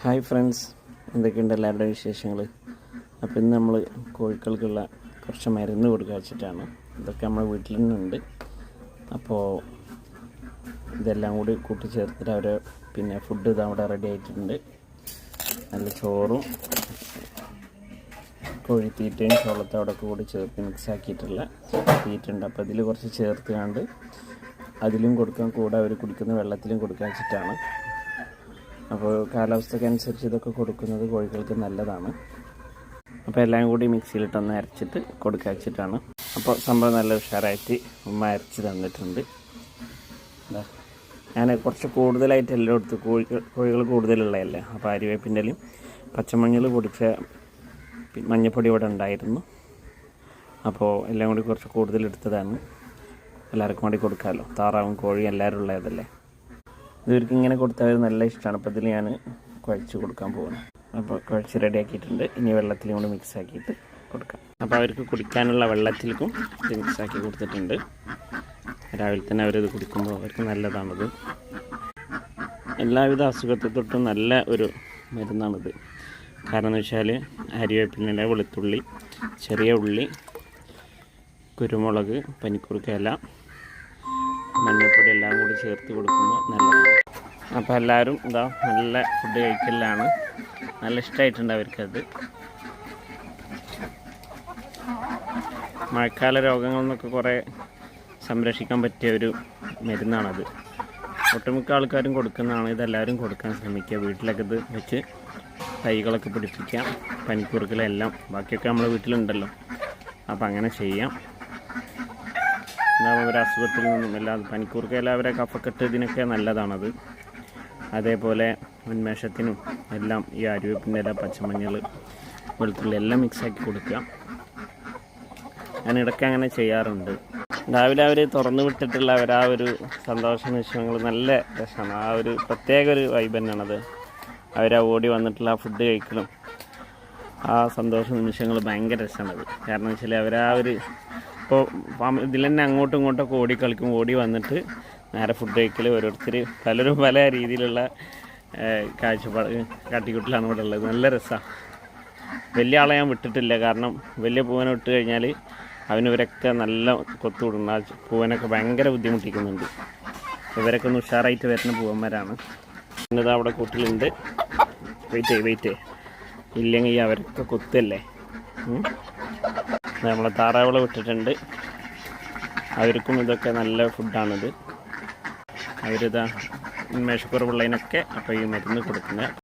Hi friends എന്തൊക്കെയുണ്ട് എല്ലാവരുടെയും വിശേഷങ്ങൾ അപ്പോൾ ഇന്ന് നമ്മൾ കോഴിക്കൾക്കുള്ള കുറച്ച് മരുന്ന് കൊടുക്കുക വെച്ചിട്ടാണ്. ഇതൊക്കെ നമ്മുടെ വീട്ടിൽ നിന്നുണ്ട് അപ്പോൾ ഇതെല്ലാം കൂടി കൂട്ടിച്ചേർത്തിട്ട് അവർ പിന്നെ ഫുഡ് ഇത് അവിടെ റെഡി ആയിട്ടുണ്ട്. നല്ല ചോറും കോഴിത്തീറ്റയും ചോളത്തോടൊക്കെ കൂടി ചേർത്ത് മിക്സ് ആക്കിയിട്ടുള്ള തീറ്റുണ്ട്. അപ്പോൾ ഇതിൽ കുറച്ച് ചേർത്ത് കണ്ട് അതിലും കൊടുക്കാൻ കൂടെ അവർ കുടിക്കുന്ന വെള്ളത്തിലും കൊടുക്കാൻ വെച്ചിട്ടാണ്. അപ്പോൾ കാലാവസ്ഥക്കനുസരിച്ച് ഇതൊക്കെ കൊടുക്കുന്നത് കോഴികൾക്ക് നല്ലതാണ്. അപ്പോൾ എല്ലാം കൂടി മിക്സിയിലിട്ടൊന്ന് അരച്ചിട്ട് കൊടുക്കുക വെച്ചിട്ടാണ്. അപ്പോൾ സംഭവം നല്ല ഉഷാറായിട്ട് ഉമ്മ അരച്ച് തന്നിട്ടുണ്ട്. ഞാൻ കുറച്ച് കൂടുതലായിട്ട് എല്ലാം എടുത്ത്. കോഴികൾ കോഴികൾ കൂടുതലുള്ളതല്ലേ? അപ്പോൾ അരിവേപ്പിന്റെലും പച്ചമഞ്ഞൾ പൊടിച്ച മഞ്ഞപ്പൊടി ഇവിടെ ഉണ്ടായിരുന്നു. അപ്പോൾ എല്ലാം കൂടി കുറച്ച് കൂടുതൽ എടുത്തതാണ്. എല്ലാവർക്കും കൂടി കൊടുക്കാമല്ലോ. താറാവും കോഴിയും എല്ലാവരും ഉള്ളതല്ലേ? ഇവർക്ക് ഇങ്ങനെ കൊടുത്താൽ നല്ല ഇഷ്ടമാണ്. അപ്പോൾ ഇതിൽ ഞാൻ കുഴച്ച് കൊടുക്കാൻ പോകുന്നു അപ്പോൾ കുഴച്ച് റെഡിയാക്കിയിട്ടുണ്ട് ഇനി വെള്ളത്തിലും കൂടി മിക്സ് ആക്കിയിട്ട് കൊടുക്കാം. അപ്പോൾ അവർക്ക് കുടിക്കാനുള്ള വെള്ളത്തിലേക്കും ഇത് മിക്സ് ആക്കി കൊടുത്തിട്ടുണ്ട്. രാവിലെ തന്നെ അവരത് കുടിക്കുമ്പോൾ അവർക്ക് നല്ലതാണത്. എല്ലാവിധ അസുഖത്തെ തൊട്ടും നല്ല ഒരു മരുന്നാണിത്. കാരണം എന്ന് വെച്ചാൽ അരിവേപ്പില വെളുത്തുള്ളി ചെറിയ ഉള്ളി കുരുമുളക് പനിക്കുറുക്കയില മഞ്ഞൾപ്പൊടി എല്ലാം കൂടി ചേർത്ത് കൊടുക്കുമ്പോൾ നല്ലതാണ്. അപ്പോൾ എല്ലാവരും ഇതാ നല്ല ഫുഡ് കഴിക്കലാണ്. നല്ല ഇഷ്ടമായിട്ടുണ്ട് അവർക്കത് മഴക്കാല രോഗങ്ങളിൽ നിന്നൊക്കെ കുറേ സംരക്ഷിക്കാൻ പറ്റിയ ഒരു മരുന്നാണത്. ഒട്ടുമിക്ക ആൾക്കാരും കൊടുക്കുന്നതാണ്. ഇതെല്ലാവരും കൊടുക്കാൻ ശ്രമിക്കുക. വീട്ടിലൊക്കെ ഇത് വെച്ച് തൈകളൊക്കെ പിടിപ്പിക്കാം പനിക്കുറുക്കലെല്ലാം ബാക്കിയൊക്കെ നമ്മളെ വീട്ടിലുണ്ടല്ലോ. അപ്പോൾ അങ്ങനെ ചെയ്യാം. എന്നാൽ ഒരു അസുഖത്തിൽ നിന്നും എല്ലാ പനിക്കൂർക്ക എല്ലാവരെ കഫക്കെട്ട് ഇതിനൊക്കെ നല്ലതാണത്. അതേപോലെ ഉന്മേഷത്തിനും എല്ലാം ഈ അരുവേപ്പിന്റെ ഇല പച്ചമഞ്ഞൾ വെളുത്തുള്ളി എല്ലാം മിക്സാക്കി കൊടുക്കുക. ഞാൻ ഇടയ്ക്ക് അങ്ങനെ ചെയ്യാറുണ്ട്. രാവിലെ അവർ തുറന്നു വിട്ടിട്ടുള്ള അവർ ആ ഒരു സന്തോഷ നിമിഷങ്ങൾ നല്ല രസമാണ്. ആ ഒരു പ്രത്യേക ഒരു വൈബ് തന്നെയാണത്. അവരാ ഓടി വന്നിട്ടുള്ള ഫുഡ് കഴിക്കലും ആ സന്തോഷ നിമിഷങ്ങൾ ഭയങ്കര രസമാണത്. കാരണം വെച്ചാൽ അവരാ ഒരു ഇപ്പോൾ ഇതിൽ തന്നെ അങ്ങോട്ടും ഇങ്ങോട്ടൊക്കെ ഓടി കളിക്കും. ഓടി വന്നിട്ട് നേരെ ഫുഡ് കഴിക്കൽ ഓരോരുത്തർ പലരും പല രീതിയിലുള്ള കാഴ്ചപ്പാട് കാട്ടിക്കൂട്ടിലാണ് ഇവിടെ ഉള്ളത്. നല്ല രസമാണ് വലിയ ആളെ ഞാൻ വിട്ടിട്ടില്ല. കാരണം വലിയ പൂവനെ വിട്ട് കഴിഞ്ഞാൽ അവനിവരൊക്കെ നല്ല കൊത്തുവിടുന്നു ആ പൂവനൊക്കെ ഭയങ്കര ബുദ്ധിമുട്ടിക്കുന്നുണ്ട്. ഇവരൊക്കെ ഒന്ന് ഉഷാറായിട്ട് വരുന്ന പൂവന്മാരാണ്. ഇന്നത് അവിടെ കൂട്ടിലുണ്ട്. വെയിറ്റ് ചെയ്യ് വെയിറ്റ് ചെയ്യ്. ഇല്ലെങ്കിൽ അവരൊക്കെ കൊത്തല്ലേ. നമ്മളെ താറാവിളെ വിട്ടിട്ടുണ്ട്. അവർക്കും ഇതൊക്കെ നല്ല ഫുഡാണിത് അവരിതാ ഉന്മേഷക്കുറവുള്ളതിനൊക്കെ അപ്പോൾ ഈ മരുന്ന് കൊടുക്കുന്നത്.